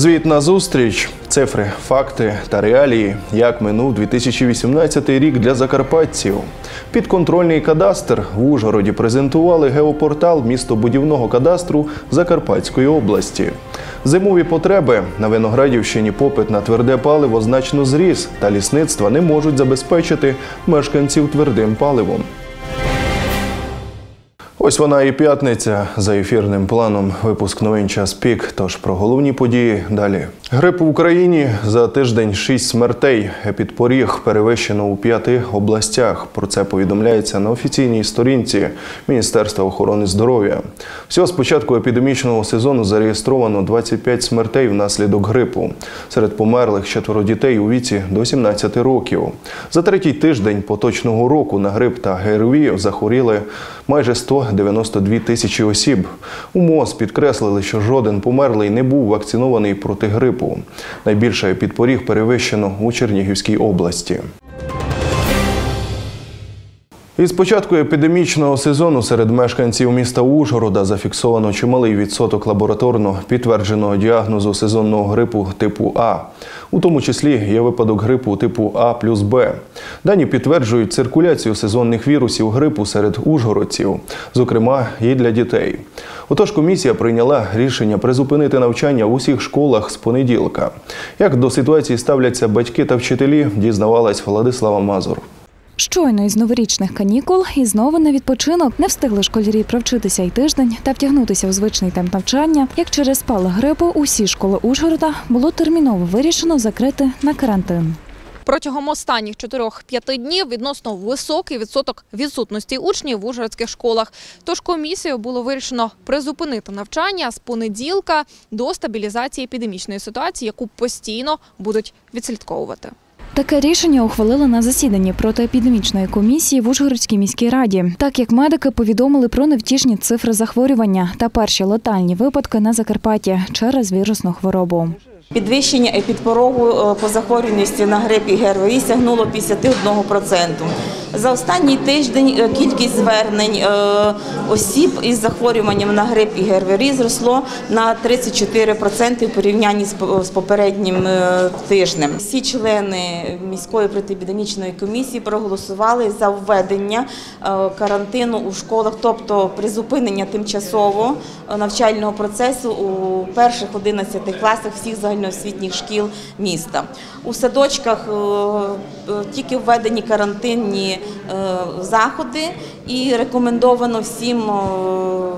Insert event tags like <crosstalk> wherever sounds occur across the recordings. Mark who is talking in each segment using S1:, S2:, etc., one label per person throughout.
S1: Звіт на зустріч, цифри, факти та реалії, як минув 2018 рік для закарпатців. Підконтрольний кадастр в Ужгороді презентували геопортал містобудівного кадастру Закарпатської області. Зимові потреби на Виноградівщині попит на тверде паливо значно зріс, та лісництва не можуть забезпечити мешканців твердим паливом. Ось вона і п'ятниця за ефірним планом. Випуск новин час пік. Тож про головні події далі. Грип в Україні за тиждень шість смертей. Епідпоріг перевищено у п'яти областях. Про це повідомляється на офіційній сторінці Міністерства охорони здоров'я. Всього з початку епідемічного сезону зареєстровано 25 смертей внаслідок грипу. Серед померлих четверо дітей у віці до 17 років. За третій тиждень поточного року на грип та ГРВІ захворіли майже 192 тисячі осіб. У МОЗ підкреслили, що жоден померлий не був вакцинований проти грипу. Найбільше підпоріг перевищено у Чернігівській області. Із початку епідемічного сезону серед мешканців міста Ужгорода зафіксовано чималий відсоток лабораторно підтвердженого діагнозу сезонного грипу типу А. У тому числі є випадок грипу типу А плюс Б. Дані підтверджують циркуляцію сезонних вірусів грипу серед ужгородців, зокрема і для дітей. Отож, комісія прийняла рішення призупинити навчання в усіх школах з понеділка. Як до ситуації ставляться батьки та вчителі, дізнавалась Владислава Мазур.
S2: Щойно із новорічних канікул і знову на відпочинок не встигли школярі провчитися й тиждень та втягнутися у звичний темп навчання. Як через спалах грипу усі школи Ужгорода було терміново вирішено закрити на карантин.
S3: Протягом останніх 4-5 днів відносно високий відсоток відсутності учнів в ужгородських школах. Тож комісією було вирішено призупинити навчання з понеділка до стабілізації епідемічної ситуації, яку постійно будуть відслідковувати.
S2: Таке рішення ухвалили на засіданні протиепідемічної комісії в Ужгородській міській раді, так як медики повідомили про невтішні цифри захворювання та перші летальні випадки на Закарпатті через вірусну хворобу.
S4: Підвищення епідпорогу е, по захворюваності на грип і ГРВІ сягнуло 51%. За останній тиждень е, кількість звернень е, осіб із захворюванням на грип і ГРВІ зросло на 34% в порівнянні з попереднім тижнем. Всі члени міської протиепідемічної комісії проголосували за введення карантину у школах, тобто призупинення тимчасово навчального процесу у перших 11 класах всіх загальноосвітніх шкіл міста. У садочках е, е, тільки введені карантинні е, заходи і рекомендовано всім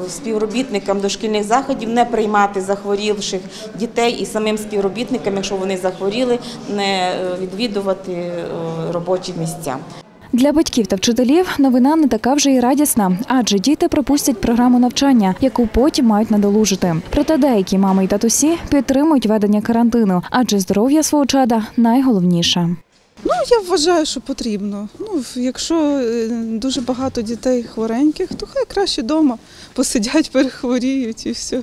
S4: співробітникам дошкільних заходів не приймати захворівших дітей і самим співробітникам, якщо вони захворіли, не відвідувати робочі місця.
S2: Для батьків та вчителів новина не така вже й радісна, адже діти пропустять програму навчання, яку потім мають надолужити. Проте деякі мами й татусі підтримують ведення карантину, адже здоров'я свого чада найголовніше.
S5: Ну, я вважаю, що потрібно. Ну, якщо е, дуже багато дітей хвореньких, то хай краще вдома посидять, <laughs> перехворіють і все,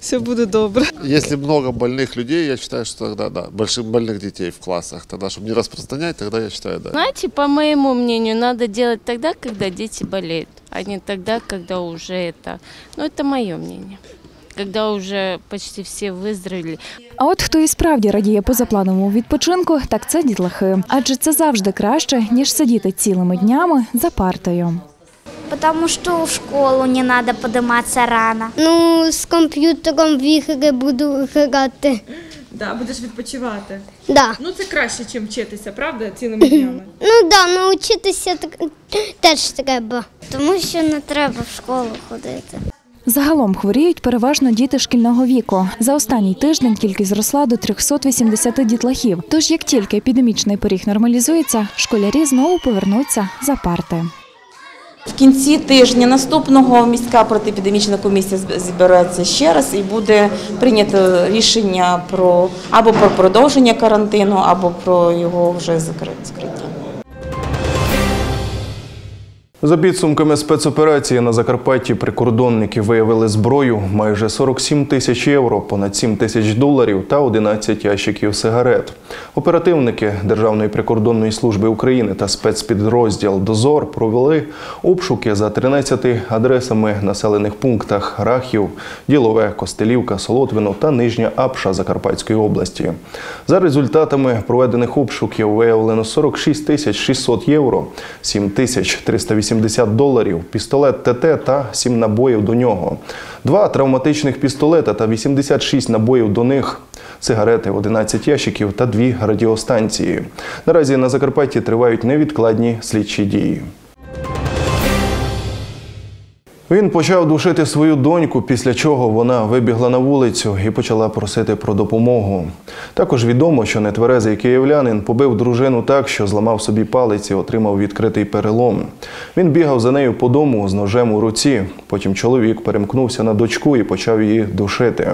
S5: все буде добре.
S6: Если много больных людей, я считаю, что тогда да, больших больных детей в классах, тогда, чтобы не распространять, тогда я считаю, да.
S7: Знаете, по моему мнению, надо делать тогда, когда дети болеют, а не тогда, когда уже это... Ну, это мое мнение. Когда уже почти все выздоровели.
S2: А от хто і справді радіє позаплановому відпочинку, так це дітлахи, адже це завжди краще ніж сидіти цілими днями за партою.
S8: Потому что в школу не надо подниматься рано.
S9: Ну, з комп'ютером в ігри буду грати.
S10: Да, будеш відпочивати.
S9: Да.
S10: Ну це краще, ніж вчитися, правда? Цілими <laughs> днями.
S9: Ну да, навчитися так- теж треба.
S8: Тому що не треба в школу ходити.
S2: Загалом хворіють переважно діти шкільного віку. За останній тиждень кількість зросла до 380 дітлахів. Тож, як тільки епідемічний поріг нормалізується, школярі знову повернуться за парти.
S4: В кінці тижня наступного міська протиепідемічна комісія зб- збереться ще раз і буде прийнято рішення про або про продовження карантину, або про його вже закри- закриття.
S1: За підсумками спецоперації на Закарпатті прикордонники виявили зброю майже 47 тисяч євро, понад 7 тисяч доларів та 11 ящиків сигарет. Оперативники Державної прикордонної служби України та спецпідрозділ Дозор провели обшуки за 13 адресами населених пунктах Рахів, Ділове, Костелівка, Солотвино та Нижня Апша Закарпатської області. За результатами проведених обшуків виявлено 46 тисяч 600 євро, 7 тисяч 380 доларів, пістолет ТТ та 7 набоїв до нього, два травматичних пістолета та 86 набоїв до них, сигарети, 11 ящиків та дві радіостанції. Наразі на Закарпатті тривають невідкладні слідчі дії. Він почав душити свою доньку, після чого вона вибігла на вулицю і почала просити про допомогу. Також відомо, що нетверезий київлянин побив дружину так, що зламав собі палець і отримав відкритий перелом. Він бігав за нею по дому з ножем у руці. Потім чоловік перемкнувся на дочку і почав її душити.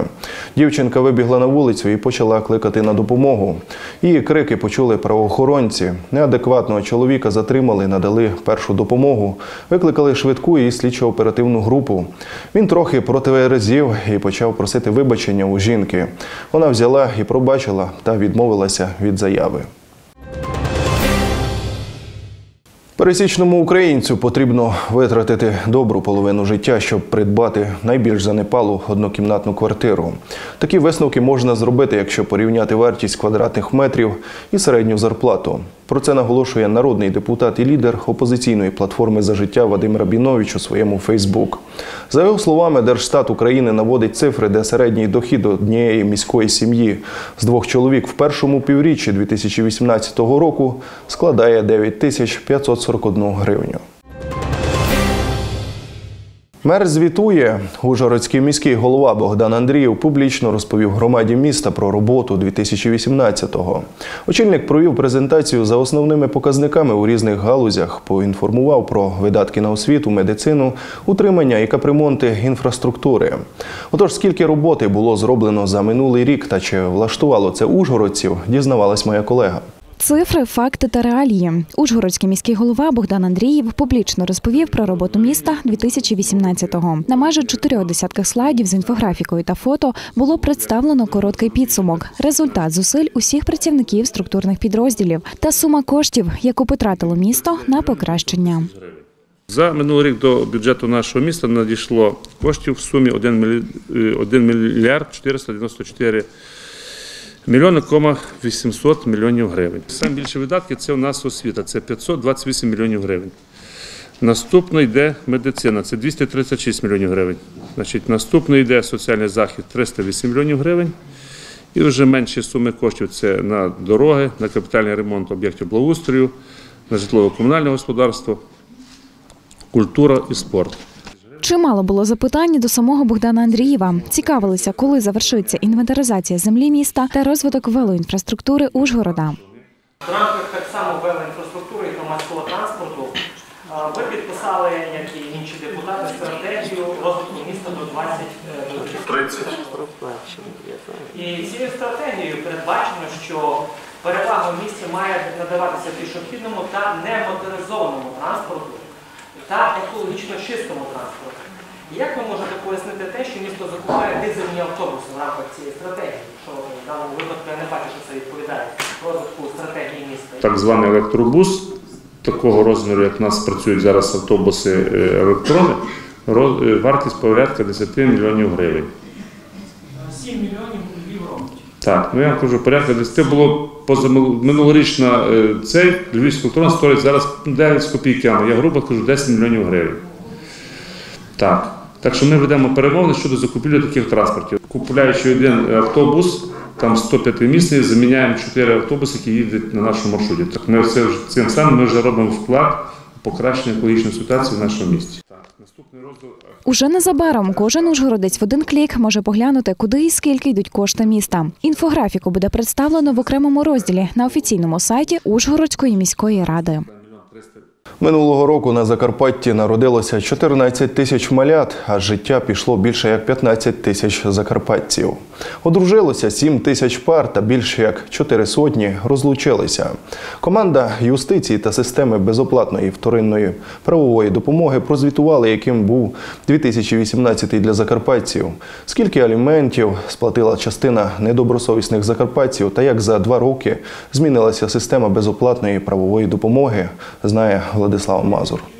S1: Дівчинка вибігла на вулицю і почала кликати на допомогу. Її крики почули правоохоронці. Неадекватного чоловіка затримали, надали першу допомогу, викликали швидку і слідчо-оперативну групу. Він трохи противерзів і почав просити вибачення у жінки. Вона взяла і пробачила та відмовилася від заяви. Пересічному українцю потрібно витратити добру половину життя, щоб придбати найбільш занепалу однокімнатну квартиру. Такі висновки можна зробити, якщо порівняти вартість квадратних метрів і середню зарплату. Про це наголошує народний депутат і лідер опозиційної платформи за життя Вадим Рабінович у своєму Фейсбук. За його словами, Держстат України наводить цифри, де середній дохід однієї міської сім'ї з двох чоловік в першому півріччі 2018 року складає 9 тисяч 541 гривню. Мер звітує. Ужгородський міський голова Богдан Андрієв публічно розповів громаді міста про роботу 2018-го. Очільник провів презентацію за основними показниками у різних галузях, поінформував про видатки на освіту, медицину, утримання і капремонти інфраструктури. Отож, скільки роботи було зроблено за минулий рік та чи влаштувало це ужгородців, дізнавалась моя колега.
S2: Цифри, факти та реалії. Ужгородський міський голова Богдан Андрієв публічно розповів про роботу міста 2018-го. На майже чотирьох десятках слайдів з інфографікою та фото було представлено короткий підсумок, результат зусиль усіх працівників структурних підрозділів та сума коштів, яку потратило місто на покращення.
S11: За минулий рік до бюджету нашого міста надійшло коштів в сумі 1 мілі- е, 1 мільярд 494 мільйони, кома 800 мільйонів гривень. Саме більше видатки це у нас освіта, це 528 мільйонів гривень. Наступно йде медицина, це 236 мільйонів гривень. Значить, наступно йде соціальний захід 308 мільйонів гривень. І вже менші суми коштів це на дороги, на капітальний ремонт об'єктів благоустрою, на житлово-комунальне господарство, культура і спорт.
S2: Чимало було запитань до самого Богдана Андрієва. Цікавилися, коли завершиться інвентаризація землі міста та розвиток велоінфраструктури Ужгорода.
S12: В рамках так само велоінфраструктури і громадського транспорту е, ви підписали, як і інші депутати, стратегію розвитку міста до 2030. І цією стратегією передбачено, що перевага в місті має надаватися пішохідному та немоторизованому транспорту та екологічно чистому транспорту. Як ви можете пояснити те, що місто закупає дизельні автобуси в рамках цієї стратегії? Що в даному випадку я не бачу, що це відповідає розвитку стратегії міста.
S11: Так званий електробус, такого розміру, як в нас працюють зараз автобуси е, електрони, е, вартість порядка 10 мільйонів гривень.
S12: 7 мільйонів Львів робить.
S11: Так, ну я вам кажу, порядка 10 було позамину- минулорічна е, цей Львівський електрон стоїть зараз 9 з копійками. Я грубо кажу 10 мільйонів гривень. Так. Так що ми ведемо перемовини щодо закупівлі таких транспортів. Купуючи один автобус, там 105 місць, заміняємо 4 автобуси, які їдуть на нашому маршруті. Так ми все цим самим ми вже робимо вклад у покращення екологічної ситуації в нашому місті. Так, наступний розділ
S2: Уже незабаром кожен ужгородець в один клік може поглянути, куди і скільки йдуть кошти міста. Інфографіку буде представлено в окремому розділі на офіційному сайті Ужгородської міської ради.
S1: Минулого року на Закарпатті народилося 14 тисяч малят, а життя пішло більше як 15 тисяч закарпатців. Одружилося 7 тисяч пар та більше як 4 сотні розлучилися. Команда юстиції та системи безоплатної вторинної правової допомоги прозвітували, яким був 2018 для закарпатців. Скільки аліментів сплатила частина недобросовісних закарпатців та як за два роки змінилася система безоплатної правової допомоги, знає Владислав Мазур.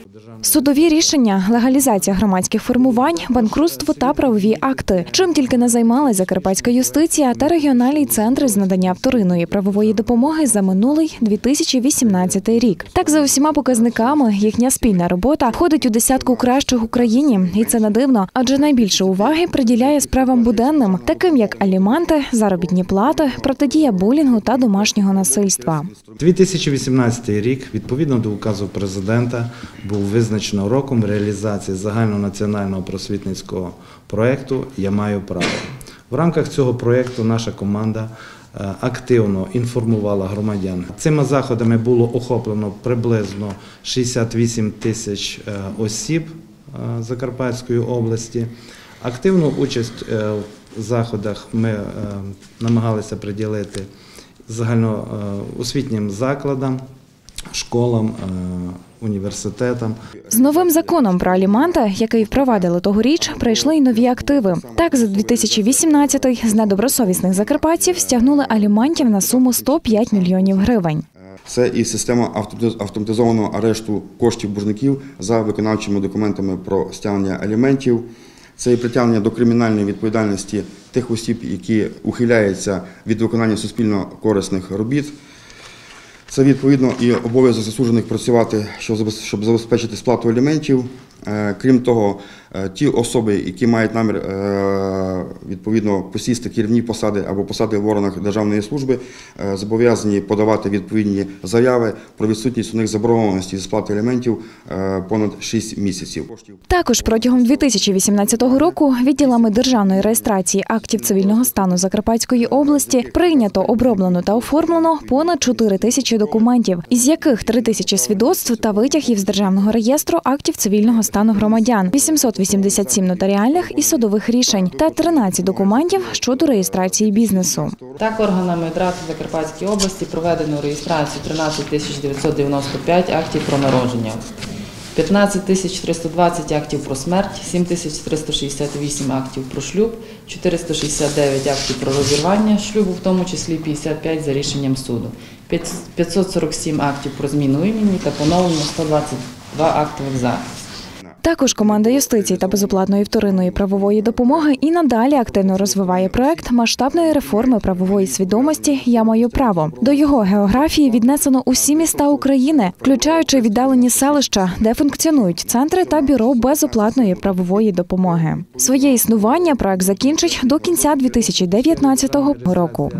S2: Судові рішення, легалізація громадських формувань, банкрутство та правові акти. Чим тільки не займалась закарпатська юстиція та регіональні центри з надання вторинної правової допомоги за минулий 2018 рік. Так за усіма показниками їхня спільна робота входить у десятку кращих в Україні, і це не дивно, адже найбільше уваги приділяє справам буденним, таким як аліменти, заробітні плати, протидія булінгу та домашнього насильства.
S13: 2018 рік, відповідно до указу президента, був визначено роком реалізації загальнонаціонального просвітницького проєкту Я маю право. В рамках цього проєкту наша команда е, активно інформувала громадян. Цими заходами було охоплено приблизно 68 тисяч е, осіб е, Закарпатської області. Активну участь в заходах ми намагалися приділити загальноосвітнім закладам, школам, університетам.
S2: З новим законом про аліменти, який впровадили тогоріч, прийшли й нові активи. Так, за 2018 з недобросовісних закарпатців стягнули аліментів на суму 105 мільйонів гривень.
S14: Це і система автоматизованого арешту коштів боржників за виконавчими документами про стягнення аліментів. Це і притягнення до кримінальної відповідальності тих осіб, які ухиляються від виконання суспільно корисних робіт. Це відповідно і обов'язок засуджених працювати, щоб забез- щоб забезпечити сплату аліментів. Е, Крім того, е, ті особи, які мають намір е, відповідно посісти керівні посади або посади в органах державної служби, зобов'язані подавати відповідні заяви про відсутність у них заборгованості зі сплати аліментів е, понад 6 місяців.
S2: Також протягом 2018 року відділами державної реєстрації актів цивільного стану Закарпатської області прийнято, оброблено та оформлено понад 4 тисячі документів, із яких 3 тисячі свідоцтв та витягів з державного реєстру актів цивільного стану громадян, 887 нотаріальних і судових рішень та 13 документів щодо реєстрації бізнесу.
S15: Так, органами ДРАЦ Закарпатській області проведено реєстрацію 13 тисяч 995 актів про народження, 15 тисяч 320 актів про смерть, 7 тисяч 368 актів про шлюб, 469 актів про розірвання шлюбу, в тому числі 55 за рішенням суду, 547 актів про зміну імені та поновлено 122 актових записів.
S2: Також команда юстиції та безоплатної вторинної правової допомоги і надалі активно розвиває проект масштабної реформи правової свідомості Я маю право. До його географії віднесено усі міста України, включаючи віддалені селища, де функціонують центри та бюро безоплатної правової допомоги. Своє існування проект закінчить до кінця 2019 року.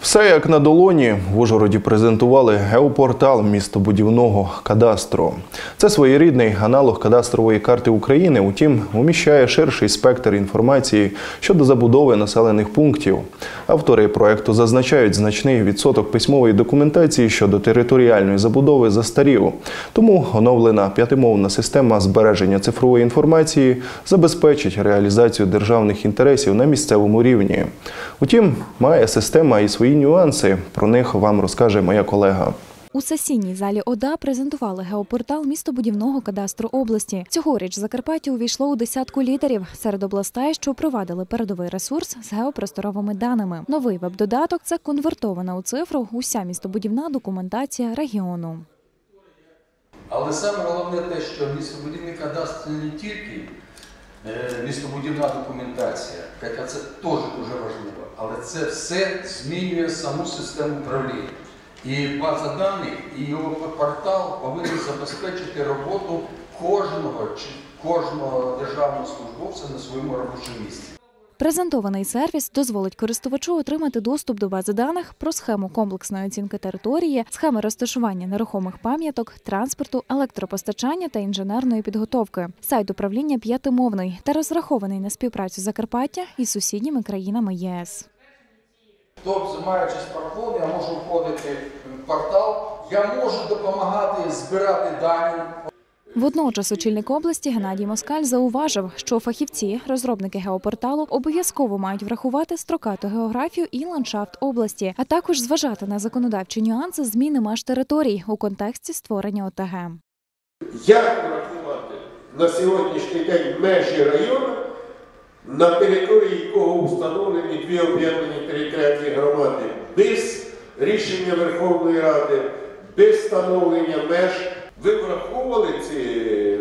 S1: Все як на долоні в Ужгороді презентували геопортал містобудівного кадастру. Це своєрідний аналог кадастрової карти України, утім, уміщає ширший спектр інформації щодо забудови населених пунктів. Автори проекту зазначають, значний відсоток письмової документації щодо територіальної забудови застарів. Тому оновлена п'ятимовна система збереження цифрової інформації забезпечить реалізацію державних інтересів на місцевому рівні. Утім, має система і свої нюанси. Про них вам розкаже моя колега.
S2: У сесійній залі ОДА презентували геопортал містобудівного кадастру області. Цьогоріч Закарпаття увійшло у десятку лідерів серед областей, що впровадили передовий ресурс з геопросторовими даними. Новий веб-додаток це конвертована у цифру уся містобудівна документація регіону.
S16: Але саме головне те, що містобудівний кадастр це не тільки е, містобудівна документація, яка це теж дуже важливо, але це все змінює саму систему управління. І база даних, і його портал повинен забезпечити роботу кожного кожного державного службовця на своєму робочому місці.
S2: Презентований сервіс дозволить користувачу отримати доступ до бази даних про схему комплексної оцінки території, схеми розташування нерухомих пам'яток, транспорту, електропостачання та інженерної підготовки. Сайт управління п'ятимовний та розрахований на співпрацю Закарпаття із сусідніми країнами єС.
S16: Тобто, маючи смартфон, я можу входити в портал, я можу допомагати збирати дані.
S2: Водночас очільник області Геннадій Москаль зауважив, що фахівці, розробники геопорталу, обов'язково мають врахувати строкату географію і ландшафт області, а також зважати на законодавчі нюанси зміни меж територій у контексті створення ОТГ.
S17: Як врахувати на сьогоднішній день межі району, на території якого встановлені дві об'єднані територіальні громади без рішення Верховної Ради, без встановлення меж? Ви враховували ці,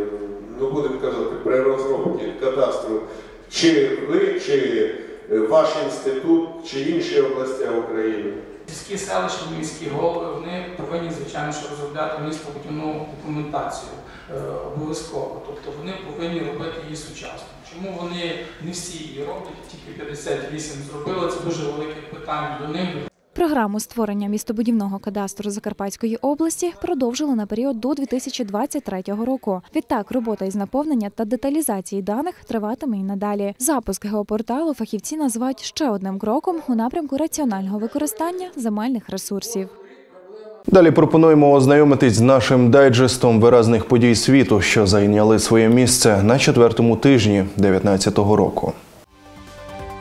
S17: ну будемо казати, при розробці кадастру, чи ви, чи ваш інститут, чи інші області України?
S18: Сільські селища, міські голови вони повинні, звичайно, що розробляти містобудівну документацію е, обов'язково. Тобто вони повинні робити її сучасно. Чому вони не всі її роблять, тільки 58 зробили, це дуже велике питання до них.
S2: Програму створення містобудівного кадастру Закарпатської області продовжили на період до 2023 року. Відтак, робота із наповнення та деталізації даних триватиме і надалі. Запуск геопорталу фахівці називають ще одним кроком у напрямку раціонального використання земельних ресурсів.
S1: Далі пропонуємо ознайомитись з нашим дайджестом виразних подій світу, що зайняли своє місце на четвертому тижні 2019 року.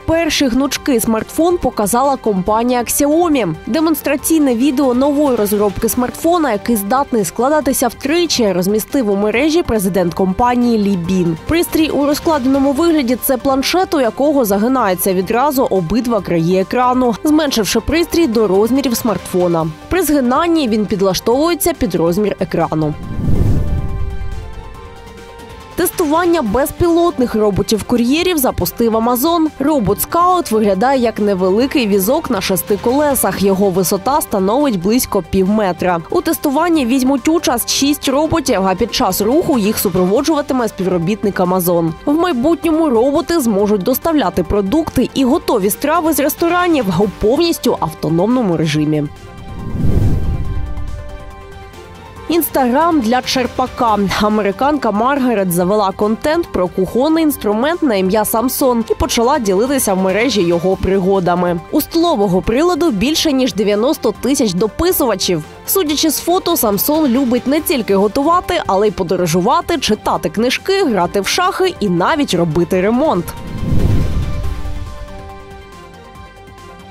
S19: Перший гнучкий смартфон показала компанія Xiaomi. Демонстраційне відео нової розробки смартфона, який здатний складатися втричі, розмістив у мережі президент компанії Лі Бін. Пристрій у розкладеному вигляді це планшет, у якого загинається відразу обидва краї екрану, зменшивши пристрій до розмірів смартфона. При згинанні він підлаштовується під розмір екрану. Тестування безпілотних роботів-кур'єрів запустив Амазон. Робот Скаут виглядає як невеликий візок на шести колесах. Його висота становить близько пів метра. У тестуванні візьмуть участь шість роботів, а під час руху їх супроводжуватиме співробітник Амазон. В майбутньому роботи зможуть доставляти продукти і готові страви з ресторанів у повністю автономному режимі. Інстаграм для черпака. Американка Маргарет завела контент про кухонний інструмент на ім'я Самсон і почала ділитися в мережі його пригодами. У столового приладу більше ніж 90 тисяч дописувачів. Судячи з фото, Самсон любить не тільки готувати, але й подорожувати, читати книжки, грати в шахи і навіть робити ремонт.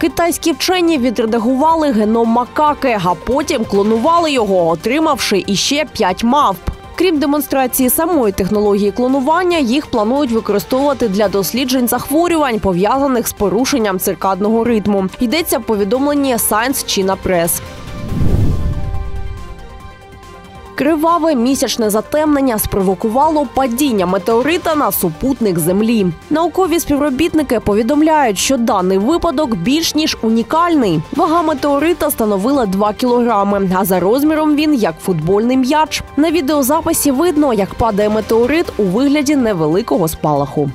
S19: Китайські вчені відредагували геном макаки, а потім клонували його, отримавши іще п'ять мавп. Крім демонстрації самої технології клонування, їх планують використовувати для досліджень захворювань, пов'язаних з порушенням циркадного ритму. Йдеться в повідомленні Science China Press. Криваве місячне затемнення спровокувало падіння метеорита на супутник Землі. Наукові співробітники повідомляють, що даний випадок більш ніж унікальний. Вага метеорита становила 2 кілограми, а за розміром він як футбольний м'яч. На відеозаписі видно, як падає метеорит у вигляді невеликого спалаху.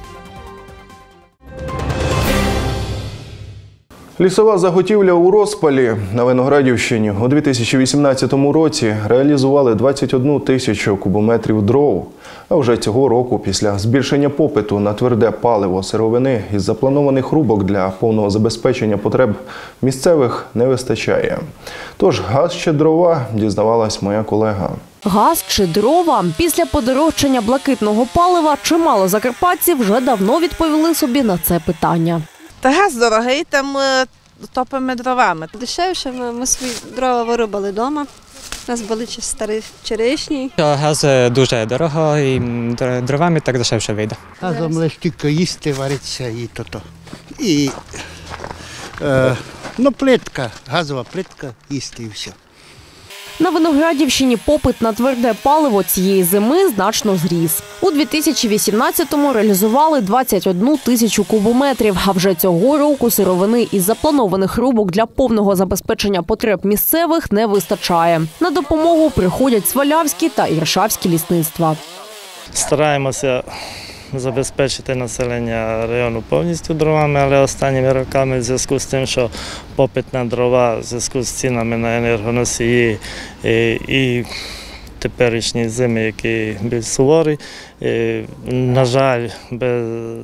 S1: Лісова заготівля у розпалі на Виноградівщині у 2018 році реалізували 21 тисячу кубометрів дров. А вже цього року, після збільшення попиту на тверде паливо сировини із запланованих рубок для повного забезпечення потреб місцевих не вистачає. Тож газ чи дрова дізнавалась моя колега.
S19: Газ чи дрова після подорожчання блакитного палива чимало закарпатців вже давно відповіли собі на це питання.
S20: Та газ дорогий, там е, топимо дровами.
S21: Дешевше ми, ми свої дрова виробили вдома. У нас були старі черешні.
S22: Газ дуже дорого і дровами так дешевше вийде.
S23: Газом лише тільки їсти, вариться і то-то. І е, ну, плитка, газова плитка, їсти і все.
S19: На Виноградівщині попит на тверде паливо цієї зими значно зріс. У 2018-му реалізували 21 тисячу кубометрів. А вже цього року сировини із запланованих рубок для повного забезпечення потреб місцевих не вистачає. На допомогу приходять свалявські та іршавські лісництва.
S24: Стараємося забезпечити населення району повністю дровами, але останніми роками в зв'язку з тим, що попит на дрова в зв'язку з цінами на енергоносії і, і теперішні зими, які більш суворі. Е, На жаль,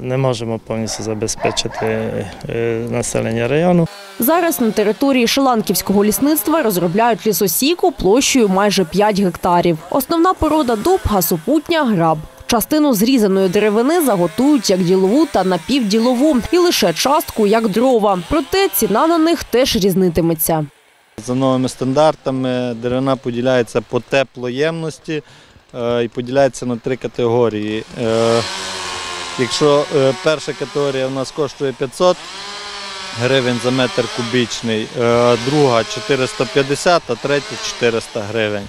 S24: не можемо повністю забезпечити е, населення району.
S19: Зараз на території Шиланківського лісництва розробляють лісосіку площею майже 5 гектарів. Основна порода дуб – гасопутня граб. Частину зрізаної деревини заготують як ділову та напівділову, і лише частку як дрова. Проте ціна на них теж різнитиметься.
S24: За новими стандартами деревина поділяється по теплоємності е, і поділяється на три категорії. Е, Якщо е, перша категорія у нас коштує 500 гривень за метр кубічний, друга 450, а третя 400 гривень.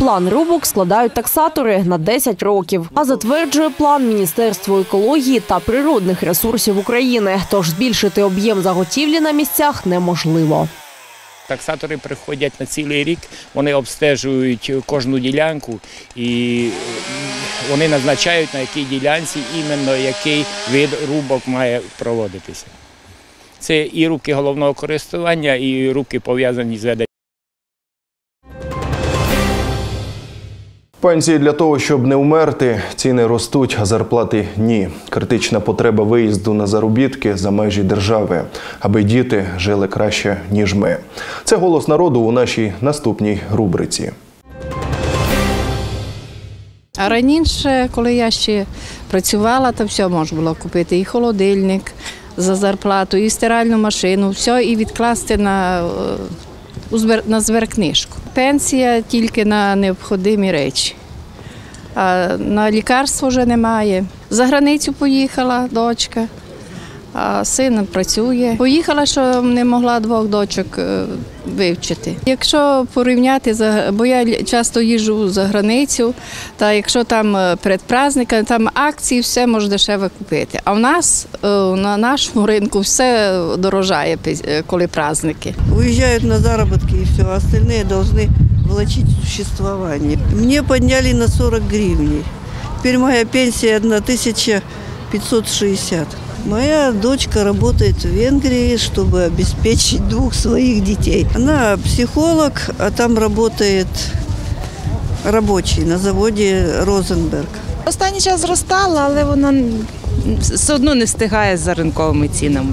S19: План рубок складають таксатори на 10 років, а затверджує план Міністерство екології та природних ресурсів України. Тож збільшити об'єм заготівлі на місцях неможливо.
S25: Таксатори приходять на цілий рік, вони обстежують кожну ділянку і вони назначають на якій ділянці іменно який вид рубок має проводитися. Це і руки головного користування, і руки пов'язані з веденням.
S1: Пенсії для того, щоб не вмерти, ціни ростуть, а зарплати ні. Критична потреба виїзду на заробітки за межі держави, аби діти жили краще ніж ми. Це голос народу у нашій наступній рубриці.
S26: А раніше, коли я ще працювала, то все можна було купити і холодильник за зарплату, і стиральну машину, все і відкласти на, е, на зверкнижку. Пенсія тільки на необхідні речі. А на лікарство вже немає. За границю поїхала дочка, а син працює. Поїхала, що не могла двох дочок е, вивчити. Якщо порівняти, бо я часто їжджу за границю, та якщо там е, перед праздниками, там акції, все може дешеве купити. А в нас е, на нашому ринку все дорожає, коли праздники.
S27: Уезжают на заработки и все, а остальные должны влачить существование. Мне подняли на 40 гривней. Теперь моя пенсия 1560. Моя дочка работает в Венгрии, чтобы обеспечить двух своих детей. Она психолог, а там работает рабочий на заводе Розенберг.
S28: Останній час зростала, але вона все одно не встигає за ринковими цінами.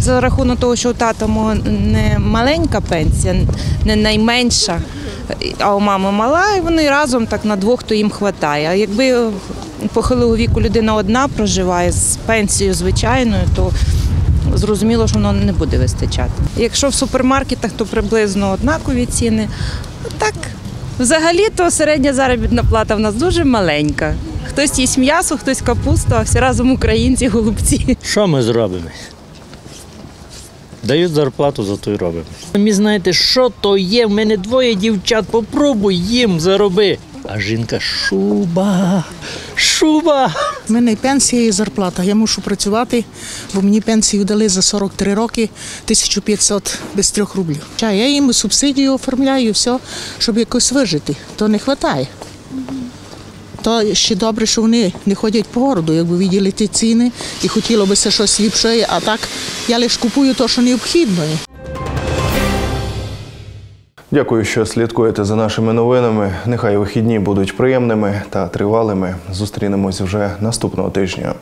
S28: За рахунок того, що у тата не маленька пенсія, не найменша, а у мами мала, і вони разом так на двох то їм вистачає. А якби похилого віку людина одна проживає з пенсією звичайною, то зрозуміло, що воно не буде вистачати. Якщо в супермаркетах, то приблизно однакові ціни. Так, взагалі, то середня заробітна плата в нас дуже маленька. Хтось їсть м'ясо, хтось капусту, а всі разом українці, голубці.
S29: Що ми зробимо? Дають зарплату, зато й робимо. Мені знаєте, що то є? В мене двоє дівчат, попробуй їм зароби. А жінка шуба, шуба.
S30: У мене і пенсія і зарплата. Я мушу працювати, бо мені пенсію дали за 43 роки 1500 без трьох рублів. А я їм субсидію оформляю, все, щоб якось вижити. То не вистачає. То ще добре, що вони не ходять по городу, якби виділи ті ціни і хотіло би щось ліпше, а так я лише купую те, що необхідно.
S1: Дякую, що слідкуєте за нашими новинами. Нехай вихідні будуть приємними та тривалими. Зустрінемось вже наступного тижня.